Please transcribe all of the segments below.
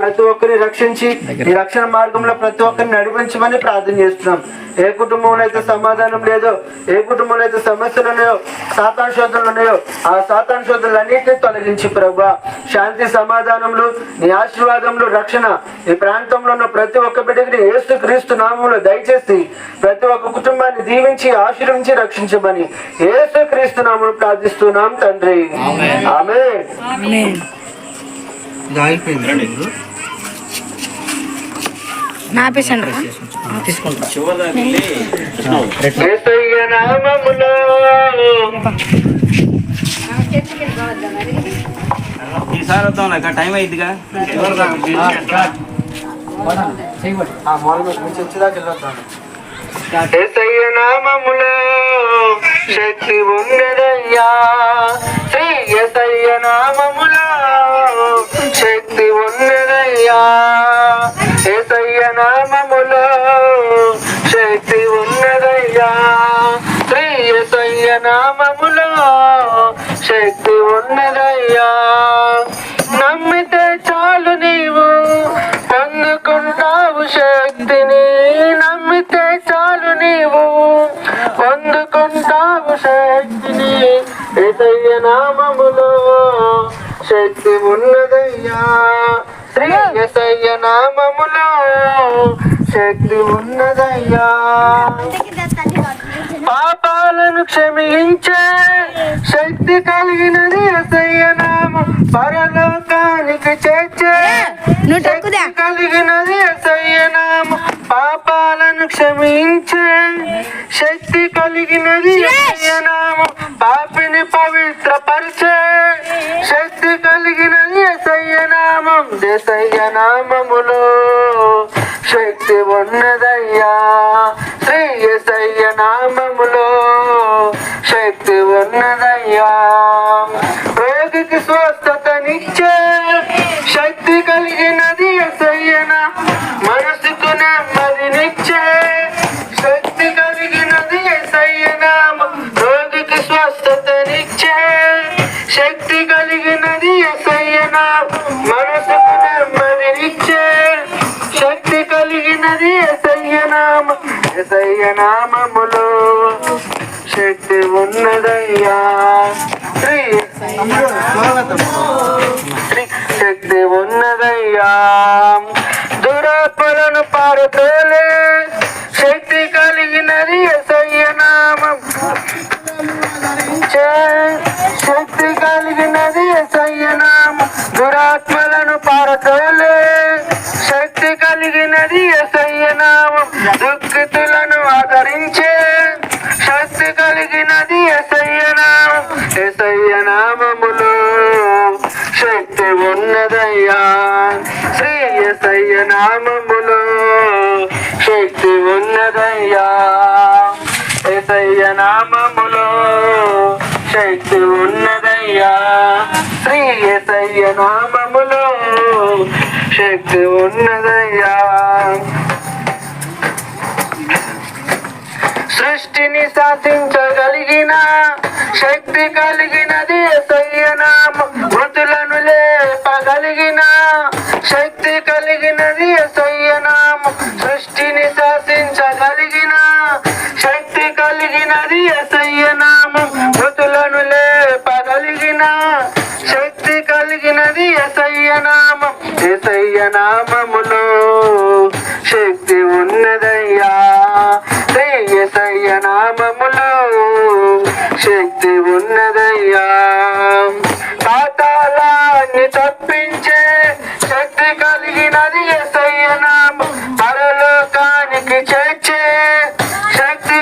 ప్రతి ఒక్కరిని రక్షించి ఈ రక్షణ మార్గంలో ప్రతి ఒక్కరిని నడిపించమని ప్రార్థన చేస్తున్నాం. ఏ కుటుంబంలో అయితే సమాధానం లేదో ఏ కుటుంబంలో అయితే సమస్యలు ఉన్నాయో సాతాన్ శోధనలు ఉన్నాయో ఆ సాతాన్ శోధనలన్నింటినీ తొలగించి ప్రభా. శాంతి సమాధానములు నీ ఆశీర్వాదములు రక్షణ ఈ ప్రాంతంలో ఉన్న ప్రతి ఒక్క బిడ్డకి యేసు క్రీస్తు నామంలో దయచేసి ప్రతి ఒక్క కుటుంబాన్ని దీవించి ఆశీర్వించి రక్షించమని యేసు క్రీస్తు నామంలో ప్రార్థిస్తున్నాం తండ్రి. ఆమె ఈసారి వద్దాం లేక టైం అయిందిగా శక్తి ఉన్నదయ్యా. శ్రీ నామములో ఏసయ్య నామములో శక్తి ఉన్నదయ్యా. శ్రీ ఏసయ్య నామములో శక్తి ఉన్నదయ్యా. క్షమించే శక్తి కలిగినది నామం. పాపిని పవిత్రపరిచే శక్తి కలిగినది ఎసయ్యన మనసుకు నెమ్మదినిచ్చే శక్తి కలిగినది ఎసయ్యనామ నామములో శక్తి ఉన్నదయ్యా. శ్రీ శ్రీ శక్తి ఉన్నదయ్యా. దురాత్మలను పారుతోలే కలిగినది ఎసయ్యనామం దురాత్మలను పారతోలే. శక్తి కలిగినది ఎసయ్యనామం దుఃఖితులను ఆదరించే. శక్తి కలిగినది ఎసయ్యనామం ఎసయ్యనామములో శక్తి ఉన్నదయ్యా? శ్రీ ఎసయ్యనామములో శక్తి ఉన్నదయ్యా? నామములో శక్తి ఉన్నదయ్యా. సృష్టిని శాసించగలిగిన శక్తి కలిగినది ఎసయ్య నామ. మృతులను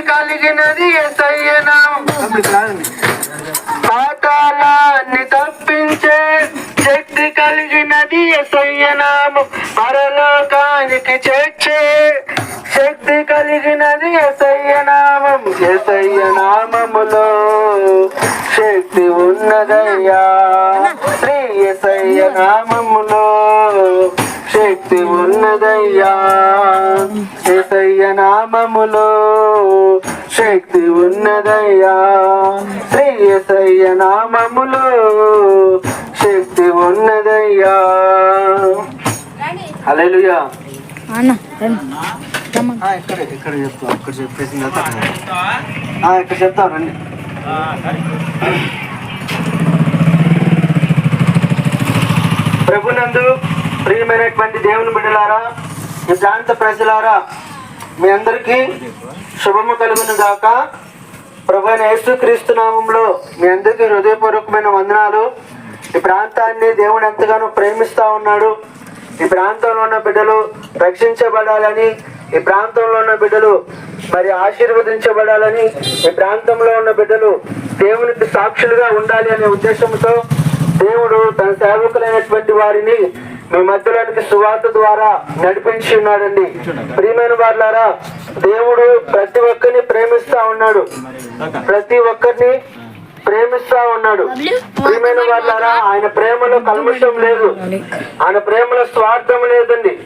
కలిగినది ఎసయ్యనా. పాతాళాన్ని తప్పించే శక్తి కలిగినది ఎసయ్యనాము పరలోకానికి చేర్చే శక్తి కలిగినది ఎసయ్యనామము ఎసయ్యనామములో శక్తి ఉన్నదయ్యా. శ్రీ ఎసయ్యనామములో శక్తి ఉన్నదయ్యా. నామములో శక్తి ఉన్నదయ్యా. శ్రీ ఎసయ్య నామములో శక్తి ఉన్నదయ్యా ఆ, ఇక్కడ ఇక్కడ చెప్తాం ఇక్కడ చెప్పేసిన ఇక్కడ రండి. ప్రభునందు ప్రియమైనటువంటి దేవుని బిడ్డలారా ఈ ప్రాంత ప్రజలారా మీ అందరికీ శుభము కలుగును గాక. ప్రభుత్వ అయిన యేసుక్రీస్తు నామంలో మీ అందరికీ హృదయపూర్వకమైన వందనాలు. ఈ ప్రాంతాన్ని దేవుడు ఎంతగానో ప్రేమిస్తూ ఉన్నాడు. ఈ ప్రాంతంలో ఉన్న బిడ్డలు రక్షించబడాలని ఈ ప్రాంతంలో ఉన్న బిడ్డలు మరి ఆశీర్వదించబడాలని ఈ ప్రాంతంలో ఉన్న బిడ్డలు దేవునికి సాక్షులుగా ఉండాలి అనే ఉద్దేశంతో దేవుడు తన సేవకులైనటువంటి వారిని మీ మధ్యలోనికి సువార్త ద్వారా నడిపించి ఉన్నాడండి. ప్రియమైన వాళ్ళారా దేవుడు ప్రతి ఒక్కరిని ప్రేమిస్తా ఉన్నాడు. ప్రతి ఒక్కరిని ప్రేమిస్తా ఉన్నాడు. ప్రియమైన వాళ్ళారా ఆయన ప్రేమలో కల్మషం లేదు. ఆయన ప్రేమలో స్వార్థం లేదండి.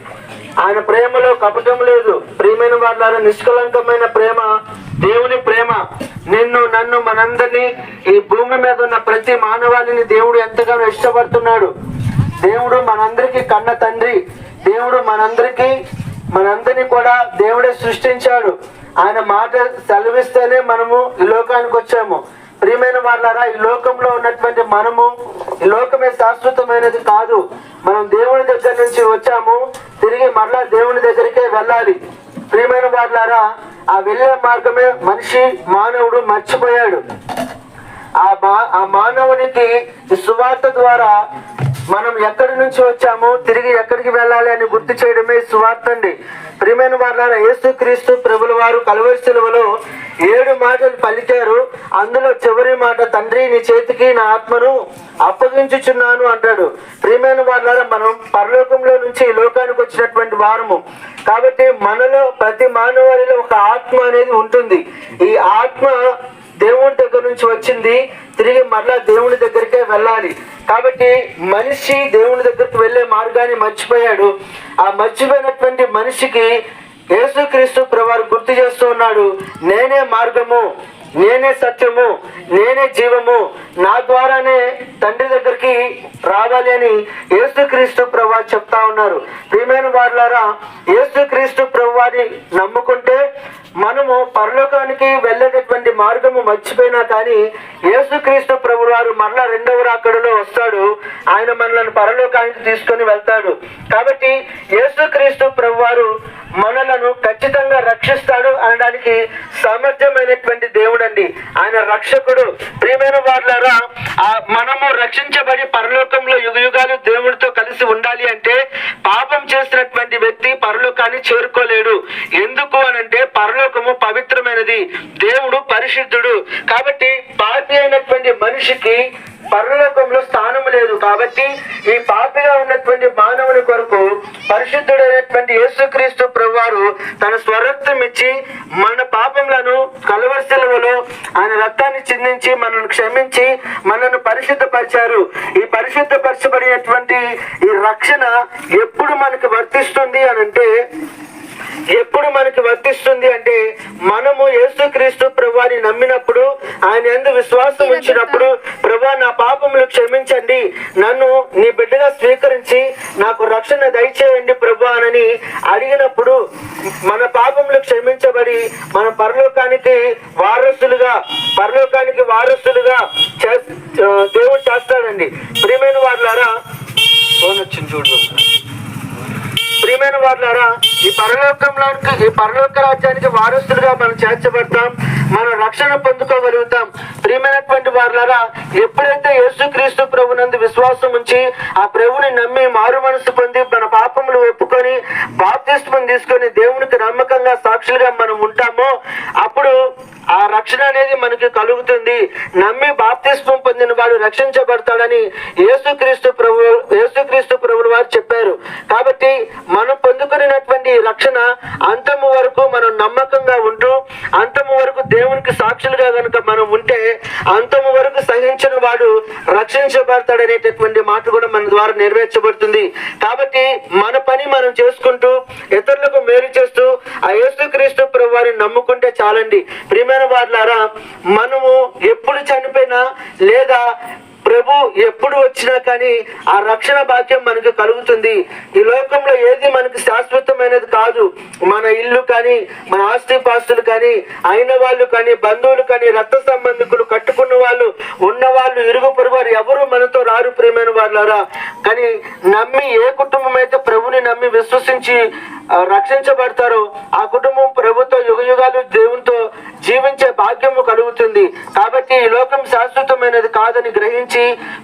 ఆయన ప్రేమలో కపటం లేదు. ప్రియమైన వాళ్ళారా నిష్కలంకమైన ప్రేమ దేవుని ప్రేమ. నిన్ను నన్ను మనందరినీ ఈ భూమి మీద ఉన్న ప్రతి మానవాళిని దేవుడు ఎంతగానో ఇష్టపడుతున్నాడు. దేవుడు మనందరికీ కన్న తండ్రి. దేవుడు మనందరికీ మనందరినీ కూడా దేవుడే సృష్టించాడు. ఆయన మాట సెలవిస్తేనే మనము ఈ లోకానికి వచ్చాము. ప్రియమైన వాళ్ళారా ఈ లోకంలో ఉన్నటువంటి మనము ఈ లోకమే శాశ్వతమైనది కాదు. మనం దేవుని దగ్గర నుంచి వచ్చాము. తిరిగి మరలా దేవుని దగ్గరికే వెళ్ళాలి. ప్రియమైన వాళ్ళారా ఆ వెళ్ళే మార్గమే మనిషి మానవుడు మర్చిపోయాడు. ఆ మా ఆ మానవునికి సువార్త ద్వారా మనం ఎక్కడి నుంచి వచ్చామో తిరిగి ఎక్కడికి వెళ్ళాలి అని గుర్తు చేయడమే సువార్తండి సువార్త అండి. ప్రియమైన వాళ్ళ యేసు క్రీస్తు ప్రభుల వారు కలువరి సెలవులో ఏడు మాటలు పలికారు. అందులో చివరి మాట తండ్రి నీ చేతికి నా ఆత్మను అప్పగించుచున్నాను అంటాడు. ప్రియమైన వాళ్ళ మనం పరలోకంలో నుంచి ఈ లోకానికి వచ్చినటువంటి వారము. కాబట్టి మనలో ప్రతి మానవాళిలో ఒక ఆత్మ అనేది ఉంటుంది. ఈ ఆత్మ దేవుడి దగ్గర నుంచి వచ్చింది తిరిగి మరలా దేవుని దగ్గరికే వెళ్ళాలి. కాబట్టి మనిషి దేవుని దగ్గరికి వెళ్ళే మార్గాన్ని మర్చిపోయాడు. ఆ మర్చిపోయినటువంటి మనిషికి యేసుక్రీస్తు ప్రభువారు గుర్తు చేస్తూ ఉన్నాడు నేనే మార్గము నేనే సత్యము నేనే జీవము నా ద్వారానే తండ్రి దగ్గరికి రావాలి అని యేసుక్రీస్తు ప్రభు చెప్తా ఉన్నారు. ప్రియమైన వారులారా యేసుక్రీస్తు ప్రభు ప్రభువారి నమ్ముకుంటే మనము పరలోకానికి వెళ్ళేటటువంటి మార్గము మర్చిపోయినా కానీ యేసుక్రీస్తు ప్రభు వారు మరలా రెండవ రాకడలో వస్తాడు. ఆయన మనలను పరలోకానికి తీసుకొని వెళ్తాడు. కాబట్టి యేసుక్రీస్తు ప్రభు వారు మనలను ఖచ్చితంగా రక్షిస్తాడు అనడానికి సామర్థ్యమైనటువంటి దేవుడు అండి ఆయన రక్షకుడు. ప్రియమైన వాళ్ళారా ఆ మనము రక్షించబడి పరలోకంలో యుగ యుగాలు దేవుడితో కలిసి ఉండాలి అంటే పాపం చేసినటువంటి వ్యక్తి పరలోకాన్ని చేరుకోలేడు. ఎందుకు అనంటే పరలోకము పవిత్రమైనది. దేవుడు పరిశుద్ధుడు. కాబట్టి పాపి అయినటువంటి మనిషికి పరలోకంలో స్థానం లేదు. కాబట్టి ఈ పాపిగా ఉన్నటువంటి మానవుని కొరకు పరిశుద్ధుడైనటువంటి యేసుక్రీస్తు ప్రభువారు తన స్వరక్తం ఇచ్చి మన పాపములను కలవరిశిలవలో ఆయన రక్తాన్ని చిందించి మనల్ని క్షమించి మనల్ని పరిశుద్ధపరిచారు. ఈ పరిశుద్ధపరచబడినటువంటి ఈ రక్షణ ఎప్పుడు మనకు వర్తిస్తుంది అని అంటే ఎప్పుడు మనకి వర్తిస్తుంది అంటే మనము యేసుక్రీస్తు ప్రభువాని నమ్మినప్పుడు ఆయన ఎందు విశ్వాసం ఉంచినప్పుడు ప్రభా నా పాపములు క్షమించండి. నన్ను నీ బిడ్డగా స్వీకరించి నాకు రక్షణ దయచేయండి ప్రభు అని అడిగినప్పుడు మన పాపములు క్షమించబడి మన పరలోకానికి వారసులుగా పరలోకానికి వారసులుగా దేవుడు చేస్తాడండి. ప్రియమైన వాళ్ళారా ఫోన్ వచ్చింది చూడు. ప్రియమైన వారులారా ఈ పరలోకంలోనికి ఈ పరలోక రాజ్యానికి వారసులుగా మనం చేర్చబడతాం మనం రక్షణ పొందుకోగలుగుతాం. ప్రియమైనటువంటి వారులారా ఎప్పుడైతే యేసుక్రీస్తు ప్రభునందు విశ్వాసం ఉంచి ఆ ప్రభుని నమ్మి మారు మనసు పొంది మన పాపములు ఒప్పుకొని బాప్తిస్మం తీసుకొని దేవునికి నమ్మకంగా సాక్షులుగా మనం ఉంటామో అప్పుడు ఆ రక్షణ అనేది మనకి కలుగుతుంది. నమ్మి బాప్తిస్మం పొందిన వాడు రక్షించబడతాడని యేసుక్రీస్తు ప్రభులు వారు చెప్పారు కాబట్టి మనం పొందుకున్నటువంటి ఈ రక్షణ అంతము వరకు మనం నమ్మకంగా ఉంటూ అంతము వరకు దేవునికి సాక్షులుగా కనుక మనం ఉంటే అంతము వరకు సహించిన వాడు రక్షించబడతాడనేటటువంటి మాట కూడా మన ద్వారా నెరవేర్చబడుతుంది. కాబట్టి మన పని మనం చేసుకుంటూ ఇతరులకు మేలు చేస్తూ ఆ యేసుక్రీస్తు ప్రభు వారిని నమ్ముకుంటే చాలండి. ప్రియమైన వారులారా మనము ఎప్పుడు చనిపోయినా లేదా ప్రభు ఎప్పుడు వచ్చినా కానీ ఆ రక్షణ భాగ్యం మనకు కలుగుతుంది. ఈ లోకంలో ఏది మనకు శాశ్వతమైనది కాదు. మన ఇల్లు కానీ మన ఆస్తి పాస్తులు కానీ అయిన వాళ్ళు కానీ బంధువులు కానీ రక్త సంబంధికులు కట్టుకున్న వాళ్ళు ఉన్న వాళ్ళు ఇరుగు పొరుగు వారు ఎవరు మనతో రారు ప్రియమైన వాళ్ళారా కానీ నమ్మి ఏ కుటుంబం అయితే ప్రభుని నమ్మి విశ్వసించి రక్షించబడతారో ఆ కుటుంబం ప్రభుతో యుగ యుగాలు దేవునితో జీవించే భాగ్యము కలుగుతుంది. కాబట్టి ఈ లోకం శాశ్వతమైనది కాదని గ్రహించి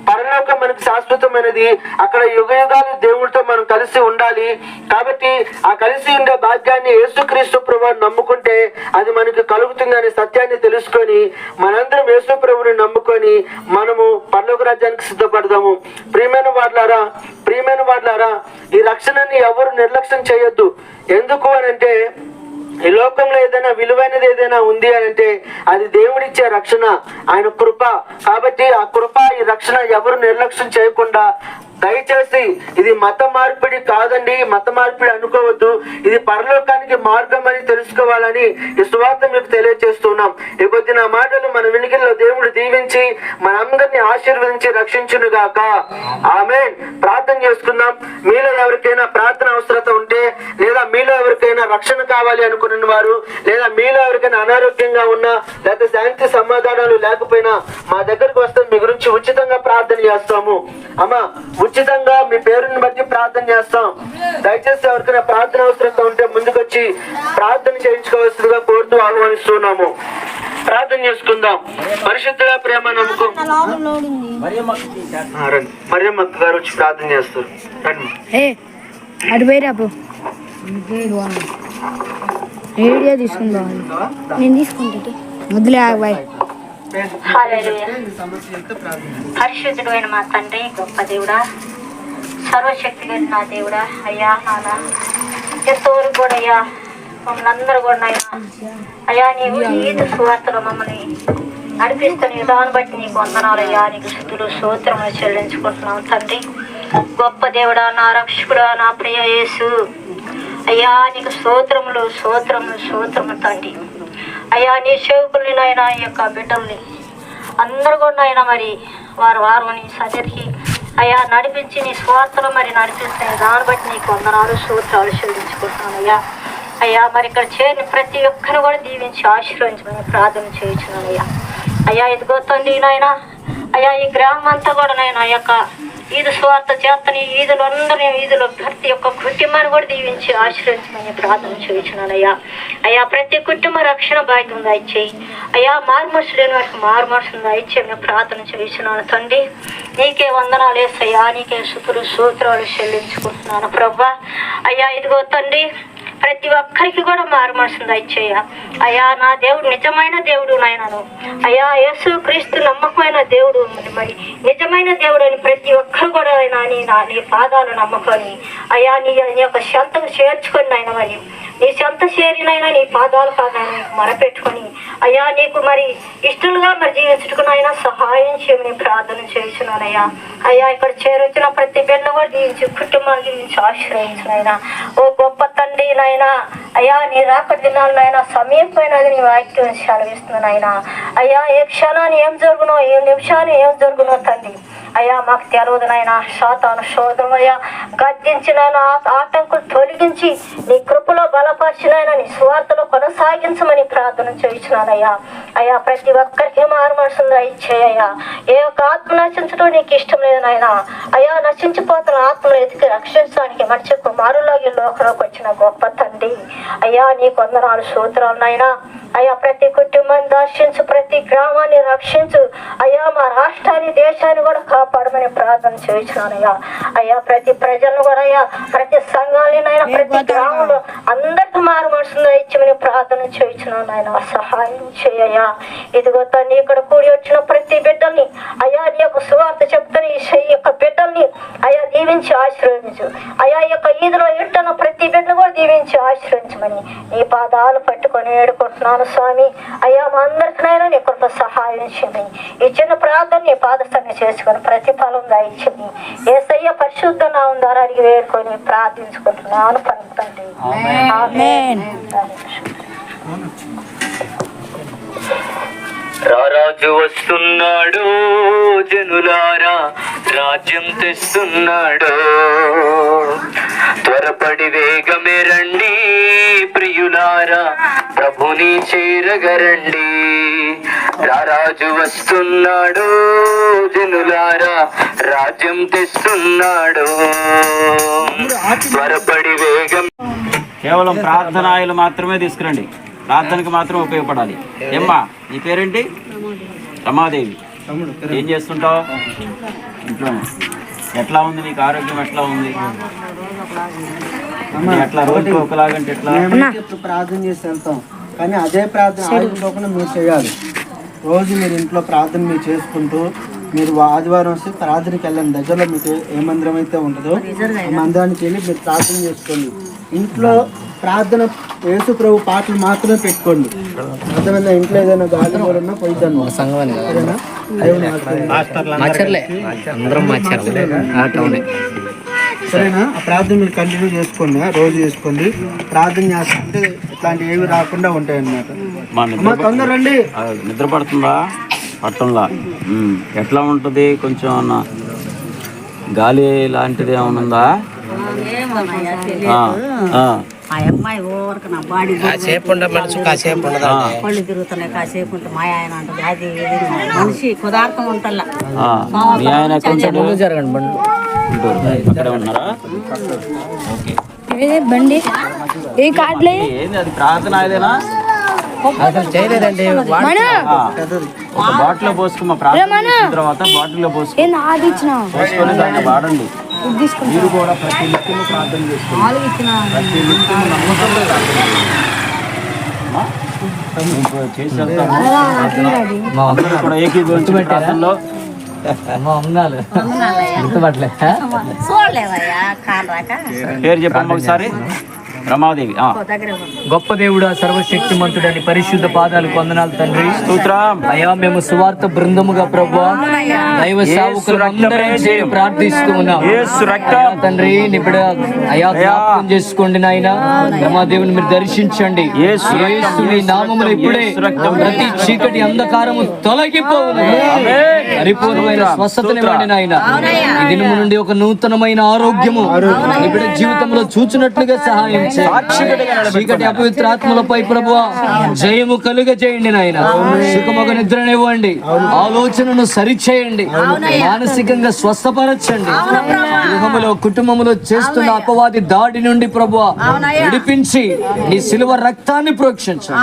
పరలోకం మనకు శాశ్వతమైనది అక్కడ యుగ యుగాలు దేవుడితో మనం కలిసి ఉండాలి. కాబట్టి ఆ కలిసి ఉండే భాగ్యాన్ని యేసుక్రీస్తు ప్రభు నమ్ముకుంటే అది మనకు కలుగుతుందనే సత్యాన్ని తెలుసుకొని మనందరం యేసు ప్రభుని నమ్ముకొని మనము పరలోక రాజ్యానికి సిద్ధపడదాము. ప్రియమైన వాడలారా ప్రియమైన వాడలారా ఈ రక్షణని ఎవరు నిర్లక్ష్యం చేయొద్దు. ఎందుకు అని అంటే ఈ లోకంలో ఏదైనా విలువైనది ఏదైనా ఉంది అని అంటే అది దేవుడిచ్చే రక్షణ ఆయన కృప. కాబట్టి ఆ కృప ఈ రక్షణ ఎవరు నిర్లక్ష్యం చేయకుండా దయచేసి ఇది మత మార్పిడి కాదండి మత మార్పిడి అనుకోవద్దు. ఇది పరలోకానికి మార్గం అని తెలుసుకోవాలని ఈ సువార్త మీకు తెలియజేస్తున్నాం ఈ కొద్ది నా మాటలు మన వినికిల్లో దేవుడు దీవించి మనందరినీ ఆశీర్వదించి రక్షించును గాక ఆమె ప్రార్థన చేసుకుందాం. మీలో ఎవరికైనా ప్రార్థన అవసరత ఉంటే లేదా మీలో ఎవరికైనా రక్షణ కావాలి అనుకున్న వారు లేదా మీలో ఎవరికైనా అనారోగ్యంగా ఉన్నా లేదా శాంతి సమాధానాలు లేకపోయినా మా దగ్గరకు వస్తే మీ ప్రార్థన చేస్తాము. అమ్మా ఉచితంగా మీ పేరుని బట్టి ప్రార్థన చేస్తాం. దయచేసి ఎవరికైనా ప్రార్థన అవసరత ఉంటే ముందుకొచ్చి ప్రార్థన చేయించుకోవాల్సిందిగా కోరుతూ ఆహ్వానిస్తున్నాము. ప్రార్థన చేసుకుందాం. పరిశుద్ధగా ప్రేమ నమ్మకం. రండి. మరియమ్మ గారు వచ్చి ప్రార్థన చేస్తారు. రండి. తీసుకుందాం. నేను తీసుకుంటా. వదిలే బాయ్. పరిశుద్ధుడైన మా తండ్రి గొప్ప దేవుడా సర్వశక్తి కలిగిన నా దేవుడా అయ్యా నాన్న ఎంతవరకు కూడా అయ్యా మమ్మల్ని అందరూ కూడా అయ్యా. అయ్యా నీవు ఈదు సువార్తలు మమ్మల్ని నడిపిస్తున్న విధానం బట్టి నీకు వందనాలు అయ్యా. నీకు శుద్ధులు సూత్రములు చెల్లించుకుంటున్నాం తండ్రి. గొప్ప దేవుడా నా రక్షకుడా నా ప్రియ యేసు. అయ్యా నీకు సూత్రములు సూత్రములు సూత్రము తండ్రి. అయ్యా నీ సేవకుల్ని నాయన ఈ యొక్క బిడ్డల్ని అందరూ కూడా నాయన మరి వారు వారు నీ సన్నిధికి అయ్యా నడిపించి నీ స్వార్థలో మరి నడిపిస్తాయి. దాన్ని బట్టి నీకు వందనాలు సూత్రాలు చెల్లించుకుంటున్నాను అయ్యా. అయ్యా మరి ఇక్కడ చేరిన ప్రతి ఒక్కరిని కూడా దీవించి ఆశీర్వదించమని ప్రార్థన చేయించున్నాను అయ్యా. అయ్యా ఇదిగో తండ్రి నాయన అయ్యా ఈ గ్రామం అంతా కూడా నాయన ఆ యొక్క ఈదు స్వార్థ చేతని ఈదులు అందరినీ ఈదులు భర్త యొక్క కుటుంబాన్ని కూడా దీవించి ఆశ్రయించమని ప్రార్థన చేయించున్నాను అయ్యా అయ్యా ప్రతి కుటుంబ రక్షణ భాగ్యం దయచేయి అయ్యా మారుమర్సు లేని వారికి మారుమర్సును దయచేయి మేము ప్రార్థన చేయించున్నాను తండ్రి. నీకే వందనాలు వేసయ్యా నీకే శుతులు సూత్రాలు చెల్లించుకుంటున్నాను ప్రభా. అయ్యా ఇదిగో తండ్రి ప్రతి ఒక్కరికి కూడా మారు మనసు దయచేయ. అయ్యా నా దేవుడు నిజమైన దేవుడు నాయనను. అయ్యా యేసు క్రీస్తు నమ్మకమైన దేవుడు మరి మరి. నిజమైన దేవుడు అని ప్రతి ఒక్కరు కూడా ఆయన నీ నా నీ పాదాలు నమ్మకొని అయ్యా నీ నీ యొక్క శాంతకు చేర్చుకొని నాయన మరి. నీ సొంత చేరినైనా నీ పాదాలు కాదని మరపెట్టుకొని అయ్యా నీకు మరి ఇష్టలుగా మరి జీవించుటకు నాయన సహాయం చేయమని ప్రార్థన చేస్తున్నానయ్యా. అయ్యా ఇక్కడ చేరొచ్చిన ప్రతి బిడ్డ కూడా దీవించి కుటుంబాన్ని దీవించి ఆశ్రయించినైనా ఓ గొప్ప తండ్రి నాయనా అయ్యా నీ రాక దినాలనైనా సమీపమైనది నీ వాక్యం సెలవిస్తున్నాను నాయనా. అయ్యా ఏ క్షణాన్ని ఏం జరుగునో ఏ నిమిషాన్ని ఏం జరుగునో తండ్రి. అయ్యా మాకు తెలియదు నాయన. శాతాను శోధమయ్యా. గద్దించినైనా ఆటంకులు తొలగించి నీ కృపలో బలపరిచినైనా నీ స్వార్థలో కొనసాగించమని ప్రార్థన చేయించినానయ్యా అయ్యా ప్రతి ఒక్కరికి మారు మనసుందా ఇచ్చేయ్యా ఏ ఒక్క ఆత్మ నశించడం నీకు ఇష్టం లేదు నాయన. అయ్యా నశించిపోతున్న ఆత్మలు ఎతికి రక్షించడానికి మనిషి కుమారులాగే లోకంలోకి వచ్చిన గొప్ప తండ్రి. అయ్యా నీ వందనాలు సూత్రాలు నాయనా. అయ్యా ప్రతి కుటుంబాన్ని దర్శించు ప్రతి గ్రామాన్ని రక్షించు. అయ్యా మా రాష్ట్రాన్ని దేశాన్ని కూడా కాపాడమని ప్రార్థన చేయించున్నానయ్యా అయ్యా ప్రతి ప్రజలను కూడా అయ్యా ప్రతి సంఘాలని నాయన ప్రతి గ్రామంలో అందరికి మారు మనసులో ఇచ్చమని ప్రార్థన చేయించున్నాను నాయన సహాయం చేయయ్యా. ఇదిగో తన్ని ఇక్కడ కూడి వచ్చిన ప్రతి బిడ్డల్ని అయ్యా నీ యొక్క సువార్త చెప్తున్న ఈ యొక్క బిడ్డల్ని అయ్యా దీవించి ఆశీర్వదించు. అయ్యా యొక్క ఈదులో ఇట్టున్న ప్రతి బిడ్డను కూడా దీవించి ఆశీర్వదించమని నీ పాదాలు పట్టుకొని ఏడుకుంటున్నాను స్వామి. అయ్యా మా అందరికైనా నీ కృప సహాయం చేయమని ఈ చిన్న ప్రార్థన నీ పాదస్థాన్ని చేసుకొని ప్రతిఫలం దాయించని ఏసయ్య పరిశుద్ధ నామం ద్వారా అడిగి వేడుకొని ప్రార్థించుకుంటున్నాను పలుకుతండి ఆమేన్. రారాజు వస్తున్నాడు జనులారా రాజ్యం తెస్తున్నాడు. త్వరపడి వేగమే రండి ప్రియులారా. ప్రభుని చేరగరండి. రారాజు వస్తున్నాడు జనులారా రాజ్యం తెస్తున్నాడు. త్వరపడి వేగం కేవలం ప్రార్థనాయులు మాత్రమే తీసుకురండి. ప్రార్థనకు మాత్రం ఉపయోగపడాలి. ఏమ్మా నీ పేరేంటి? రమాదేవి. ఏం చేస్తుంటావు? ఇంట్లో ఎట్లా ఉంది నీకు? ఆరోగ్యం ఎట్లా ఉంది? ఎట్లా రోజుకి ఒకలాగంటే ఎట్లా? మేము ఇప్పుడు ప్రార్థన చేసి వెళ్తాం. కానీ అదే ప్రార్థన ఆగిపోకుండా మీరు చేయాలి. రోజు మీరు ఇంట్లో ప్రార్థన మీరు చేసుకుంటూ మీరు ఆదివారం వస్తే ప్రార్థనకి వెళ్ళండి. దగ్గరలో మీకు ఏ మందిరం అయితే ఉంటుందో ఆ మందిరానికి వెళ్ళి మీరు ప్రార్థన చేసుకోండి. ఇంట్లో ప్రార్థన యేసు ప్రభు పాటలు మాత్రమే పెట్టుకోండి. అర్థమైందా? ఇంట్లో ఏదైనా గాలి కూడా ఉన్నా పోయిద్దాను సరేనా? సరేనా? ఆ ప్రార్థన మీరు కంటిన్యూ చేసుకోండి. ఆ రోజు చేసుకోండి. ప్రార్థన చేస్తుంటే ఇట్లాంటి ఏవి రాకుండా ఉంటాయి అన్నమాట తొందర రండి. నిద్ర పడుతుందా? పట్టంలా. ఎట్లా ఉంటుంది? కొంచెం అన్న గాలి లాంటిది ఏమైనా ఉందా? ఆ, అమ్మాయి నా బాడీ కాసేపు ఉండ మనసు కాసేపు ఉండదు పళ్ళు తిరుగుతున్నాయి కాసేపు మా ఆయన అంటది అది ఇది మనిషి కుదార్థం ఉంటల్లా. మీ ఆయన? జరగండి బండి. ఉంటాడు. అక్కడే ఉన్నారా? ఓకే. ఏదే బండి? ఏ కార్డులే? ఏంది అది ప్రార్థన ఏదైనా అసలు చేయలేదండి. బాటిల్లో పోసుకోమా ప్రార్థన తర్వాత బాటిల్లో పోసుకో. ఏంది ఆది ఇచ్చిన పోసుకొని దాన్ని వాడండి. మీరు కూడా ప్రతి నిత్యము ప్రార్థన చేసుకోండి. ప్రతి నిత్యము నమ్మకంతో ప్రార్థన చేసి అందరూ కూడా ఏకీభవించి ప్రార్థనలో గుర్తుపట్టలే పేరు చెప్పండి ఒకసారి. రమాదేవి. గొప్ప దేవుడా సర్వశక్తిమంతుడని పరిశుద్ధ పాదాలు కొందనాలు తండ్రి. స్తోత్రం. అయ్యా మేము సువార్త బృందముగా ప్రభు. దైవ ప్రార్థిస్తూ ఉన్నాం. తండ్రి నిబిడ అయా జ్ఞాపకం చేసుకోండి నాయన. రమాదేవిని మీరు దర్శించండి. నామములో ఇప్పుడే. ప్రతి చీకటి అంధకారము తొలగిపోవును పరిపూర్ణమైన స్వస్థతనివ్వండి నాయన. ఈ దినము నుండి ఒక నూతనమైన ఆరోగ్యము. నిబిడ జీవితంలో చూచినట్లుగా సహాయం చీకటి అపవిత్రాత్మలపై ప్రభు జయము కలుగ చేయండి నాయన సుఖమొక నిద్రనివ్వండి. ఆలోచనను సరిచేయండి. మానసికంగా స్వస్థపరచండి. గృహములో కుటుంబములో చేస్తున్న అపవాది దాడి నుండి ప్రభు విడిపించి నీ సిలువ రక్తాన్ని ప్రోక్షించండి.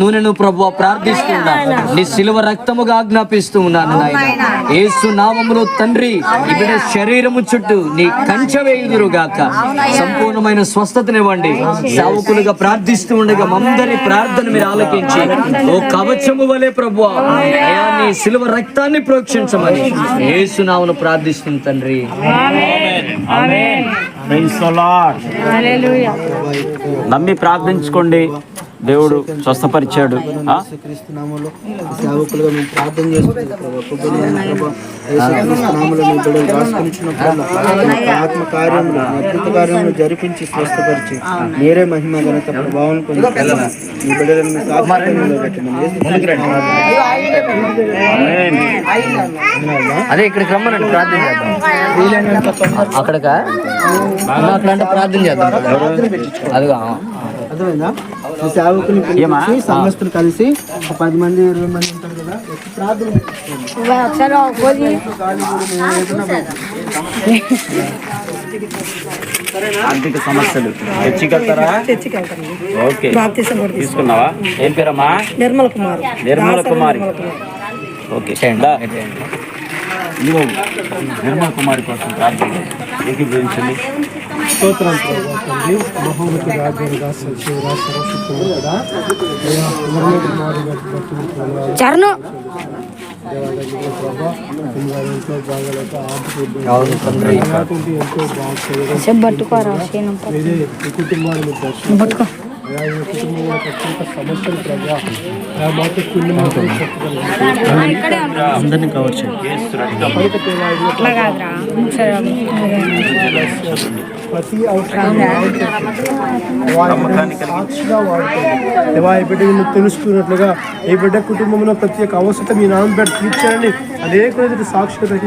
నూనెను ప్రభు ప్రార్థిస్తున్నా నీ సిలువ రక్తముగా ఆజ్ఞాపిస్తూ ఉన్నాను నాయన. యేసు నామములో తండ్రి ఇక్కడ శరీరము చుట్టూ నీ కంచె వేయుదురుగాక. సంపూర్ణమైన స్వస్థతనివ్వండి. సావుకులుగా ప్రార్థిస్తూ ఉండగా మందరి ప్రార్థన మీరు ఆలకించి ఓ కవచము వలె ప్రభు నీ సిలువ రక్తాన్ని ప్రోక్షించమని యేసు నామను ప్రార్థిస్తుంది తండ్రి. నమ్మి ప్రార్థించుకోండి. దేవుడు స్వస్థపరిచాడు. సేవకులుగా మేము ప్రార్థన ఆత్మ అద్భుత కార్యములు జరిపించి స్వస్థపరిచి మీరే మహిమ ఘనత ప్రభావం అదే ఇక్కడికి రమ్మనండి ప్రార్థన చేద్దాం. వీలైనంత తొందరగా అక్కడక? అక్కడ ప్రార్థన చేద్దాం. అర్థమైందా? సంఘస్థులు కలిసి పది మంది ఇరవై మంది ఉంటారు కదా ప్రార్థన ఆర్థిక సమస్యలు. తెచ్చికెళ్తారా? ఓకే. తీసుకున్నావా? ఏం పేరమ్మా? నిర్మల కుమార్. నిర్మల కుమారి. ఓకే నిర్మల కుమారి కోసం ప్రార్థన ఏకీభవించండి స్తోత్రం ప్రభా తండ్రి మహోన్నత రాజ్యాలుగా సత్యవుగా సర్వశక్తుడు కదా అయ్యా నిర్మల కుమారి గారి భక్తులు ప్రభా చరణం దేవాలయంలో ప్రభా కుమారి ఇంట్లో బాగాలేక ఆర్థిక ఇబ్బంది అవును తండ్రి అలాంటి ఎంతో బాగా సేపు పట్టుకోరా సేను ఇదే ఈ కుటుంబాలను దర్శనం పట్టుకో అయ్యా ఈ కుటుంబంలో అత్యంత సమస్యలు ప్రభా ఇక్కడే ఉంటా అందరినీ కవర్ చేయండి అట్లా కాదురా ప్రతి అవసరం దేవా ఈ బిడ్డ నిన్ను తెలుసుకున్నట్లుగా ఏ బిడ్డ కుటుంబంలో ప్రతి ఒక్క అవసరం మీ నాన్న బిడ్డ తీర్చారని అనేక ఎదుటి సాక్షిగా పెట్టి